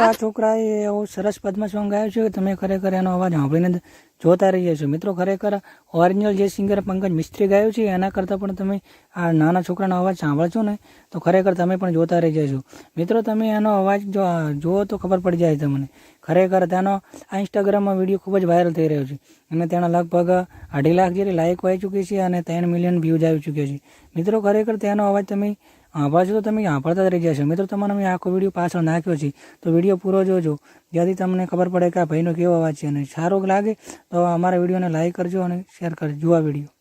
આ છોકરાએ એવો સરસ પદ્મ સોંગ ગાયો છે કે તમે ખરેખર એનો અવાજ સાંભળીને જોતા રહી જશો મિત્રો, ખરેખર ઓરિજિનલ જે સિંગર પંકજ મિસ્ત્રી ગાયું છે, એના કરતાં પણ તમે આ નાના છોકરાનો અવાજ સાંભળશો ને, તો ખરેખર તમે પણ જોતા રહી જશો મિત્રો, તમે એનો અવાજ જો, જુઓ તો ખબર પડી જાય તમને. ખરેખર તેનો આ ઇન્સ્ટાગ્રામમાં વીડિયો ખૂબ જ વાયરલ થઈ રહ્યો છે. અને તેના લગભગ અઢી લાખ જેટલી લાઇક આવી ચૂકી છે અને ત્રણ મિલિયન વ્યૂઝ આવી ચૂક્યો છે. મિત્રો, ખરેખર તેનો અવાજ તમે સાંભળશો તો તમે સાંભળતા રહી જશો. મિત્રો, તમારો મેં આખો વીડિયો પાછળ નાખ્યો છે, તો વીડિયો પૂરો જોજો. જ્યાંથી તમને ખબર પડે કે આ ભાઈનો કેવો અવાજ છે અને સારો લાગે તો અમારા વિડીયોને લાઈક કરજો અને શેર કરજો આ વીડિયો.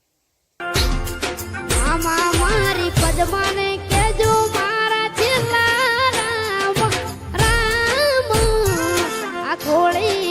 પદ્માને કેજો મારા છેલ્લા રામ. આ થોડી